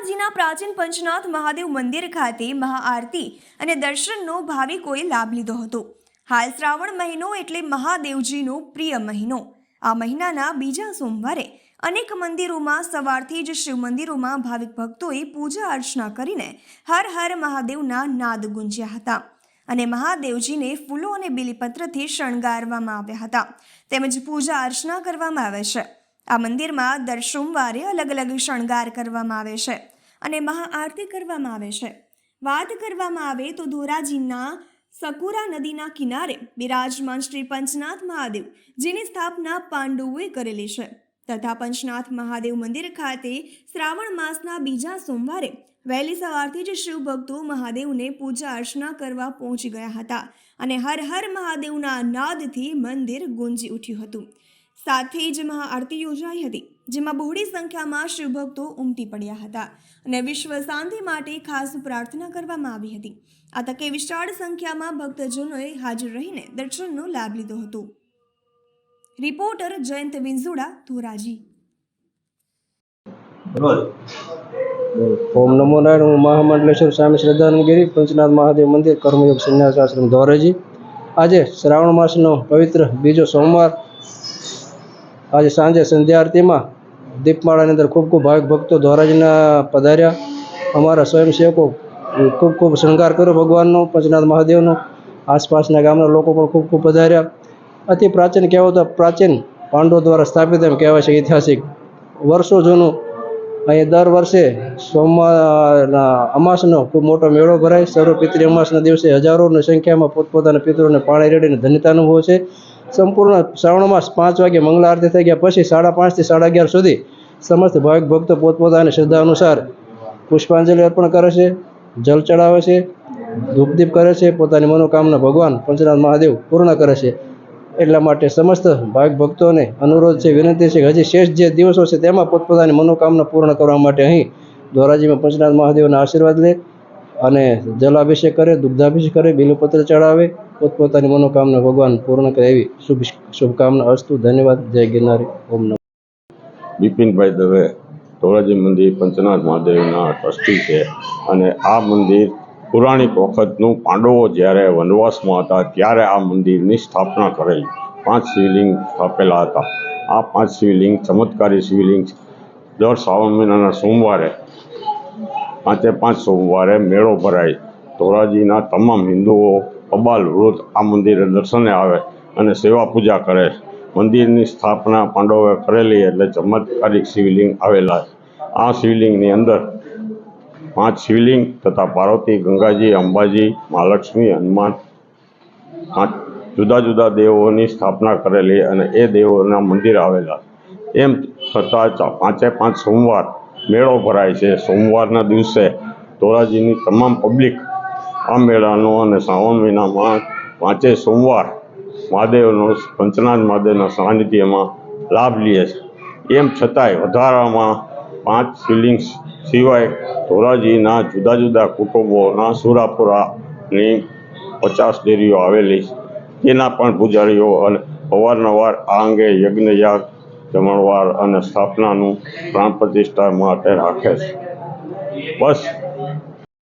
ધોરાજીના પ્રાચીન પંચનાથ મહાદેવ મંદિર ખાતે મહાઆરતી અને દર્શનનો ભાવિકોએ લાભ લીધો હતો. હાલ શ્રાવણ મહિનો એટલે મહાદેવજીનો પ્રિય મહિનો. આ મહિનાના બીજા સોમવારે અનેક મંદિરોમાં સવારથી જ શિવ મંદિરોમાં ભાવિક ભક્તોએ પૂજા અર્ચના કરીને હર હર મહાદેવના નાદ ગુંજ્યા હતા અને મહાદેવજીને ફૂલો અને બિલીપત્રથી શણગારવામાં આવ્યા હતા. તેમજ પૂજા અર્ચના કરવામાં આવે છે. આ મંદિરમાં દર સોમવારે અલગ અલગ શણગાર કરવામાં આવે છે અને મહાઆરતી કરવામાં આવે છે. વાત કરવામાં આવે તો ધોરાજીના સકુરા નદીના કિનારે બિરાજમાન શ્રી પંચનાથ મહાદેવ, જેની સ્થાપના પાંડવોએ કરેલી છે. તથા પંચનાથ મહાદેવ મંદિર ખાતે શ્રાવણ માસના બીજા સોમવારે વહેલી સવારથી જ શિવ ભક્તો મહાદેવને પૂજા અર્ચના કરવા પહોંચી ગયા હતા અને હર હર મહાદેવના નાદથી મંદિર ગુંજી ઉઠ્યું હતું. સાથે જ મહાઆરતી યોજાઈ હતી જેમાં બહોળી સંખ્યામાં શિવભક્તો ઉમટી પડ્યા હતા અને વિશ્વ શાંતિ માટે ખાસ પ્રાર્થના કરવામાં આવી હતી. આ તકે વિશાળ સંખ્યામાં ભક્તજનોએ હાજર રહીને દર્શનનો લાભ લીધો હતો. રિપોર્ટર જયંત વિંઝુડા ધોરાજી. ઓમ નમો નારાયણ હું મહામંડલેશ્વર સ્વામી શ્રદ્ધાનગીરી પંચનાથ મહાદેવ મંદિર કર્મયોગ સંન્યાસ આશ્રમ ધોરાજી. આજે શ્રાવણ માસનો પવિત્ર બીજો સોમવાર આજે સાંજે સંધ્યા આરતીમાં દીપમાળાની અંદર ખૂબ ખૂબ ભાવિક ભક્તો ધ્વારાજીના પધાર્યા. અમારા સ્વયંસેવકો ખૂબ ખૂબ શૃંગાર કર્યો ભગવાનનો, પંચનાથ મહાદેવનો. આસપાસના ગામના લોકો પણ ખૂબ ખૂબ પધાર્યા. અતિ પ્રાચીન કહેવાતો પ્રાચીન પાંડવો દ્વારા સ્થાપિત એમ કહેવાય છે ઐતિહાસિક વર્ષો જૂનું. અહીં દર વર્ષે સોમવારના અમાસનો ખૂબ મોટો મેળો ભરાય. સર્વ પિતૃ અમાસના દિવસે હજારોની સંખ્યામાં પોતપોતાના પિતૃને પાણી રેડીને ધન્યતા અનુભવ છે. સંપૂર્ણ શ્રાવણ માસ પાંચ વાગે મંગલા આરતી થઈ ગયા પછી સાડા પાંચથી સાડા અગિયાર સુધી સમસ્ત ભાવિક ભક્તો પોતપોતાની શ્રદ્ધા અનુસાર પુષ્પાંજલિ અર્પણ કરે છે, જલ ચડાવે છે, ધૂપદીપ કરે છે, પોતાની મનોકામના ભગવાન પંચનાથ મહાદેવ પૂર્ણ કરે છે. એટલા માટે સમસ્ત ભાવિક ભક્તોને અનુરોધ છે, વિનંતી છે કે હજી શેષ જે દિવસો છે તેમાં પોતપોતાની મનોકામના પૂર્ણ કરવા માટે અહીં ધોરાજીમાં પંચનાથ મહાદેવના આશીર્વાદ લે. અને જલાભિષેક કરે, દુગ્ધાભિષેક કરે બિલુપત્ર ચડાવે, પોતપોતાની મનોકામના ભગવાન પૂર્ણ કરે એવી શુભ શુભકામના અસ્તુ ધન્યવાદ, જય ગિરનારી, ઓમ નમ. બિપિનભાઈ દવે ધોરાજી મંદિર પંચનાથ મહાદેવના ટ્રસ્ટી છે અને આ મંદિર પૌરાણિક વખતનું પાંડવો જ્યારે વનવાસમાં હતા ત્યારે આ મંદિરની સ્થાપના કરેલી. પાંચ શિવલિંગ સ્થાપેલા હતા. આ પાંચ શિવલિંગ ચમત્કારી શિવલિંગ દર શ્રાવણ મહિનાના સોમવારે પાંચે પાંચ સોમવારે મેળો ભરાય. ધોરાજીના તમામ હિન્દુઓ અબાલ વૃદ્ધ આ મંદિરે દર્શને આવે અને સેવા પૂજા કરે. મંદિરની સ્થાપના પાંડવોએ કરેલી એટલે ચમત્કારિક શિવલિંગ આવેલા આ શિવલિંગની અંદર પાંચ શિવલિંગ તથા પાર્વતી, ગંગાજી, અંબાજી મહાલક્ષ્મી હનુમાન પાંચ જુદા જુદા દેવોની સ્થાપના કરેલી અને એ દેવોના મંદિર આવેલા એમ છતાં પાંચે પાંચ સોમવાર મેળો ભરાય છે. સોમવારના દિવસે ધોરાજીની તમામ પબ્લિક આ મેળાનો અને શ્રાવણ મહિનામાં પાંચે સોમવાર મહાદેવનો પંચનાથ મહાદેવના સાનિધ્યમાં લાભ લે છે. એમ છતાંય વધારામાં પાંચ શિવલિંગ સિવાય ધોરાજીના જુદા જુદા કુટુંબોના સુરાપુરાની પચાસ ડેરીઓ આવેલી છે. તેના પણ પૂજારીઓ અને અવારનવાર આ અંગે યજ્ઞ યાગ જમણવાર અને સ્થાપનાનું પ્રાણ પ્રતિષ્ઠા માટે રાખે છે. બસ.